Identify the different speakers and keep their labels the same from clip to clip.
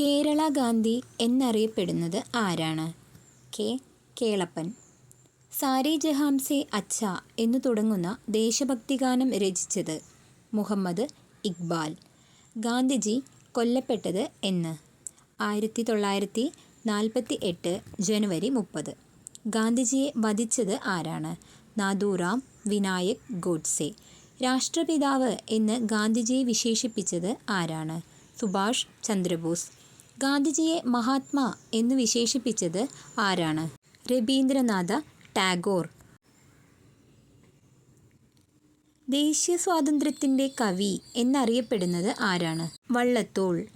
Speaker 1: കേരള ഗാന്ധി എന്നറിയപ്പെടുന്നത് ആരാണ്? കെ. കേളപ്പൻ. സാരേ ജഹാംസെ അച്ഛ എന്നു തുടങ്ങുന്ന ദേശഭക്തിഗാനം രചിച്ചത് മുഹമ്മദ് ഇക്ബാൽ. ഗാന്ധിജി കൊല്ലപ്പെട്ടത് എന്ന്. ആയിരത്തി തൊള്ളായിരത്തി നാൽപ്പത്തി എട്ട് ജനുവരി മുപ്പത്. ഗാന്ധിജിയെ വധിച്ചത് ആരാണ്? നാദൂറാം വിനായക് ഗോഡ്സെ. രാഷ്ട്രപിതാവ് എന്ന് ഗാന്ധിജിയെ വിശേഷിപ്പിച്ചത് ആരാണ്? സുഭാഷ് ചന്ദ്രബോസ്. ഗാന്ധിജിയെ മഹാത്മാ എന്ന് വിശേഷിപ്പിച്ചത് ആരാണ്? രവീന്ദ്രനാഥ ടാഗോർ. ദേശീയ സ്വാതന്ത്ര്യത്തിന്റെ കവി എന്നറിയപ്പെടുന്നത് ആരാണ്? വള്ളത്തോൾ.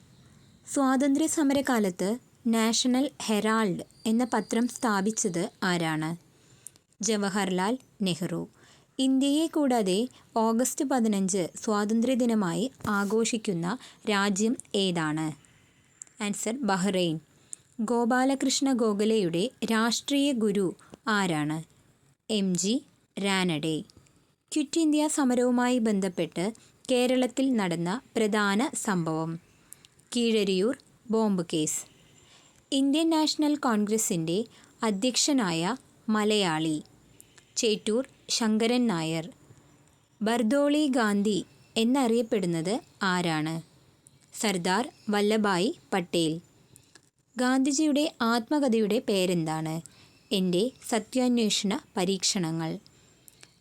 Speaker 1: സ്വാതന്ത്ര്യ സമരകാലത്ത് നാഷണൽ ഹെറാൾഡ് എന്ന പത്രം സ്ഥാപിച്ചത് ആരാണ്? ജവഹർലാൽ നെഹ്റു. ഇന്ത്യയെ കൂടാതെ ഓഗസ്റ്റ് പതിനഞ്ച് സ്വാതന്ത്ര്യദിനമായി ആഘോഷിക്കുന്ന രാജ്യം ഏതാണ്? ആൻസർ ബഹ്റൈൻ ഗോപാലകൃഷ്ണ ഗോഖലയുടെ രാഷ്ട്രീയ ഗുരു ആരാണ്? M G Ranade quit India സമരവുമായി ബന്ധപ്പെട്ട് കേരളത്തിൽ നടന്ന പ്രധാന സംഭവം. Keezhariyur bomb case. Indian national കോൺഗ്രസിന്റെ അധ്യക്ഷനായ മലയാളി. ചേറ്റൂർ ശങ്കരൻ നായർ. ബർദോളി ഗാന്ധി എന്നറിയപ്പെടുന്നത് ആരാണ്? സർദാർ വല്ലഭായ് പട്ടേൽ. ഗാന്ധിജിയുടെ ആത്മകഥയുടെ പേരെന്താണ്? എന്റെ സത്യാന്വേഷണ പരീക്ഷണങ്ങൾ.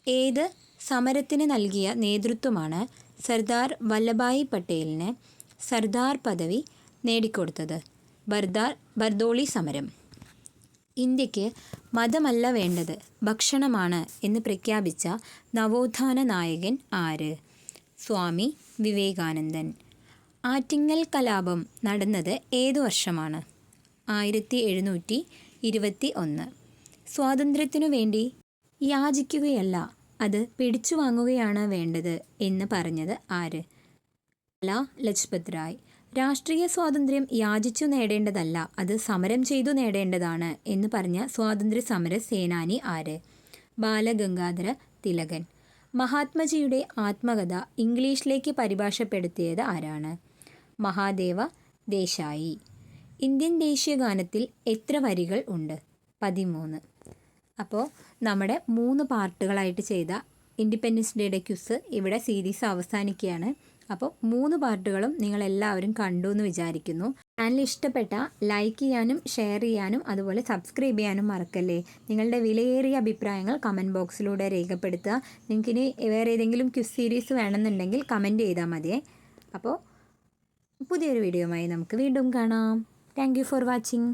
Speaker 1: ഏത് സമരത്തിന് നൽകിയ നേതൃത്വമാണ് സർദാർ വല്ലഭായ് പട്ടേലിന് സർദാർ പദവി നേടിക്കൊടുത്തത്? ബർദാർ ബർദോളി സമരം. ഇന്ത്യയ്ക്ക് മതമല്ല വേണ്ടത് ഭക്ഷണമാണ് എന്ന് പ്രഖ്യാപിച്ച നവോത്ഥാന നായകൻ ആര്? സ്വാമി വിവേകാനന്ദൻ. ആറ്റിങ്ങൽ കലാപം നടന്നത് ഏതു വർഷമാണ്? ആയിരത്തി എഴുന്നൂറ്റി ഇരുപത്തി ഒന്ന് സ്വാതന്ത്ര്യത്തിനു വേണ്ടി യാചിക്കുകയല്ല അത് പിടിച്ചു വാങ്ങുകയാണ് വേണ്ടത് എന്ന് പറഞ്ഞത് ആര്? ലാ ലജ്പത് റായ് രാഷ്ട്രീയ സ്വാതന്ത്ര്യം യാചിച്ചു നേടേണ്ടതല്ല അത് സമരം ചെയ്തു നേടേണ്ടതാണ് എന്ന് പറഞ്ഞ സ്വാതന്ത്ര്യ സമര സേനാനി ആര്? ബാലഗംഗാധര തിലകൻ. മഹാത്മജിയുടെ ആത്മകഥ ഇംഗ്ലീഷിലേക്ക് പരിഭാഷപ്പെടുത്തിയത് ആരാണ്? മഹാദേവ ദേശായി. ഇന്ത്യൻ ദേശീയ ഗാനത്തിൽ എത്ര വരികൾ ഉണ്ട്? പതിമൂന്ന്. അപ്പോൾ നമ്മുടെ മൂന്ന് പാർട്ടുകളായിട്ട് ചെയ്ത ഇൻഡിപെൻഡൻസ് ഡേയുടെ ക്യുസ് ഇവിടെ സീരീസ് അവസാനിക്കുകയാണ്. അപ്പോൾ മൂന്ന് പാർട്ടുകളും നിങ്ങളെല്ലാവരും കണ്ടു എന്ന് വിചാരിക്കുന്നു. ചാനൽ ഇഷ്ടപ്പെട്ട ലൈക്ക് ചെയ്യാനും ഷെയർ ചെയ്യാനും അതുപോലെ സബ്സ്ക്രൈബ് ചെയ്യാനും മറക്കല്ലേ? നിങ്ങളുടെ വിലയേറിയ അഭിപ്രായങ്ങൾ കമന്റ് ബോക്സിലൂടെ രേഖപ്പെടുത്തുക. നിങ്ങൾക്കിനി വേറെ ഏതെങ്കിലും ക്യുസ് സീരീസ് വേണമെന്നുണ്ടെങ്കിൽ കമന്റ് ചെയ്താൽ മതിയേ. അപ്പോൾ പുതിയൊരു വീഡിയോയുമായി നമുക്ക് വീണ്ടും കാണാം. Thank for watching